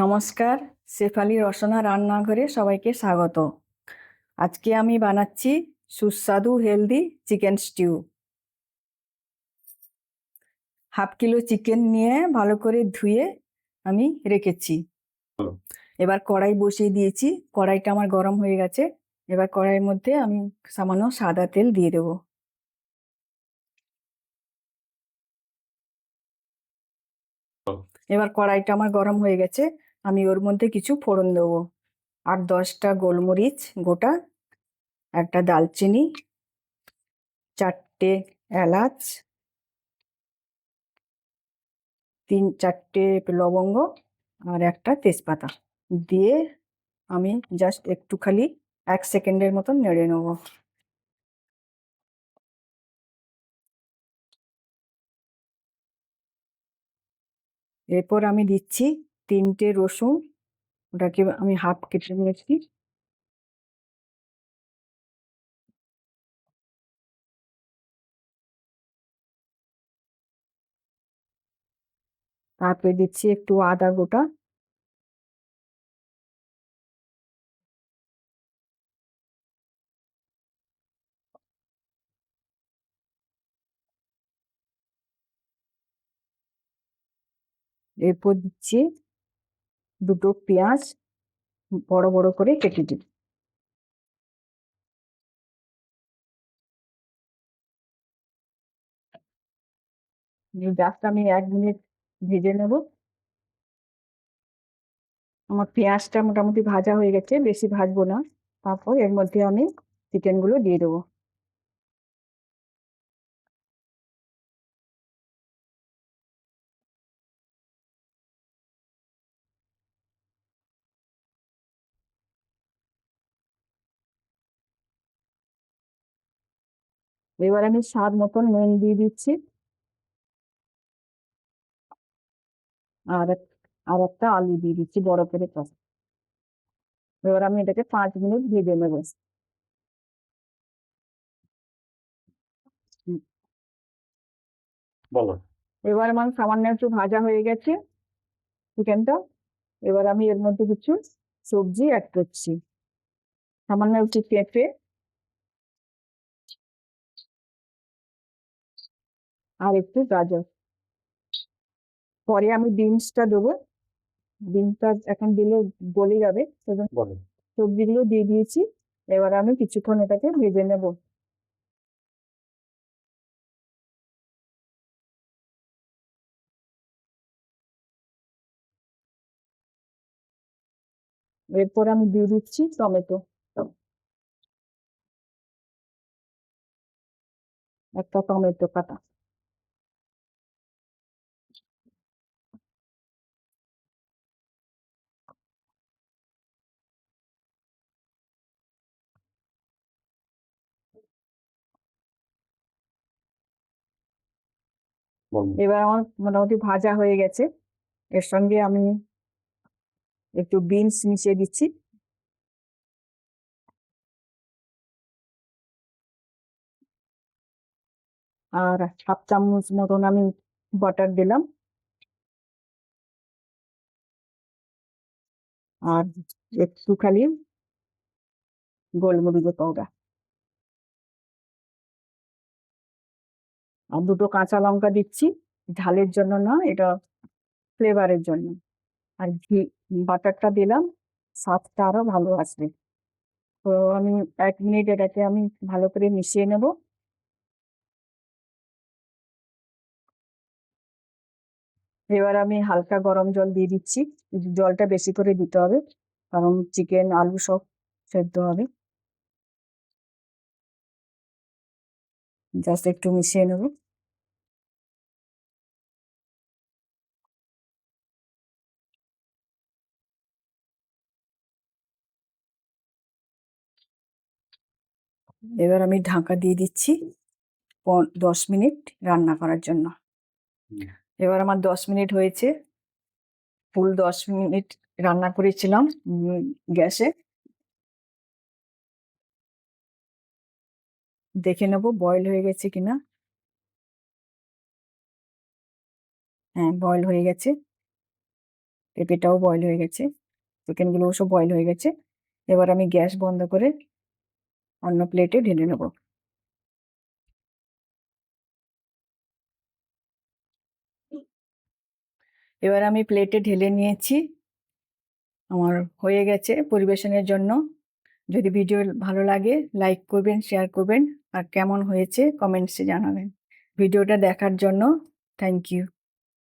নমস্কার, শেফালি রসনা রান্নাঘরে সবাইকে স্বাগত। আজকে আমি বানাচ্ছি সুস্বাদু healthy chicken stew. Half kilo chicken নিয়ে ভালো করে ধুয়ে আমি রেখেছি। এবার কড়াই বসিয়ে দিয়েছি, কড়াইটা আমার গরম হয়ে গেছে। এবার কড়াইয়ের মধ্যে আমি সামান্য সাদা তেল দিয়ে দেবো। এবার কড়াইটা আমার গরম হয়ে গেছে। আমি ওর মধ্যে কিছু ফোড়ন দেবো। আর দশটা গোলমরিচ, গোটা একটা দালচিনি, চারটে এলাচ, তিন, চারটে লবঙ্গ আর একটা তেজপাতা। দিয়ে আমি জাস্ট একটু খালি এক সেকেন্ডের মতন নেড়ে নেব। এরপর আমি দিচ্ছি তিনটে রসুন ওটাকে আমি হাফ কেটে নিয়েছি। তারপরে দিচ্ছি একটু আদা গোটা। এরপর দিচ্ছি দুটো পেঁয়াজ বড় বড় করে কেটে দিই আমি এক মিনিট ভেজে নেব। আমার পেঁয়াজটা মোটামুটি ভাজা হয়ে গেছে, বেশি ভাজবো না। তারপর এর মধ্যে আমি চিকেনগুলো দিয়ে দেবো। এবার আমি স্বাদ মতন নুন দিয়ে দিচ্ছি। আর আর একটা আলু দিয়ে দিচ্ছি বড় করে কষা এবার আমি এটাকে পাঁচ মিনিট ভেজে নেব। বলো। এবার আমার সামান্য একটু ভাজা হয়ে গেছে চিকেনটা। এবার আমি এর মধ্যে কিছু সবজি অ্যাড করছি। সামান্য একটু পেঁপে আর একটু গাজর। পরে আমি বিনসটা দেবো। বিনসটা এখন দিলে গলে যাবে। সবজিগুলো দিয়ে দিয়েছি। এবার আমি কিছুক্ষণ এটাকে ভেজে নেব। এরপর আমি দিয়ে দিচ্ছি টমেটো। একটা টমেটো কাটা। এবার আমার মোটামুটি ভাজা হয়ে গেছে। এর সঙ্গে আমি একটু বিনস মিশিয়ে দিচ্ছি। আর হাফ চামচ মতন আমি বাটার দিলাম। আর একটু খালি গোলমরিচ পাউডার। আর দুটো কাঁচা লঙ্কা দিচ্ছি। ঝালের জন্য না, এটা ফ্লেভারের জন্য। আর ঘি, বাটারটা দিলাম, স্বাদটা আরও ভালো আসবে। তো আমি এক মিনিট এটাকে আমি ভালো করে মিশিয়ে নেব। এবার আমি হালকা গরম জল দিয়ে দিচ্ছি। জলটা বেশি করে দিতে হবে, কারণ চিকেন, আলু সব সেদ্ধ হবে। জাস্ট একটু মিশিয়ে নেব। এবার আমি ঢাকা দিয়ে দিচ্ছি দশ মিনিট রান্না করার জন্য। এবার আমার দশ মিনিট হয়েছে। ফুল দশ মিনিট রান্না করেছিলাম গ্যাসে। দেখে নেব বয়েল হয়ে গেছে কিনা। হ্যাঁ বয়েল হয়ে গেছে। পেঁপেটাও বয়েল হয়ে গেছে। চিকেনগুলো সব বয়েল হয়ে গেছে। এবার আমি গ্যাস বন্ধ করে অন্য প্লেটে ঢেলে নেব। এবার আমি প্লেটে ঢেলে নিয়েছি। আমার হয়ে গেছে পরিবেশনের জন্য। যদি ভিডিও ভালো লাগে, লাইক করবেন, শেয়ার করবেন। আর কেমন হয়েছে কমেন্টসে জানাবেন। ভিডিওটা দেখার জন্য থ্যাংক ইউ।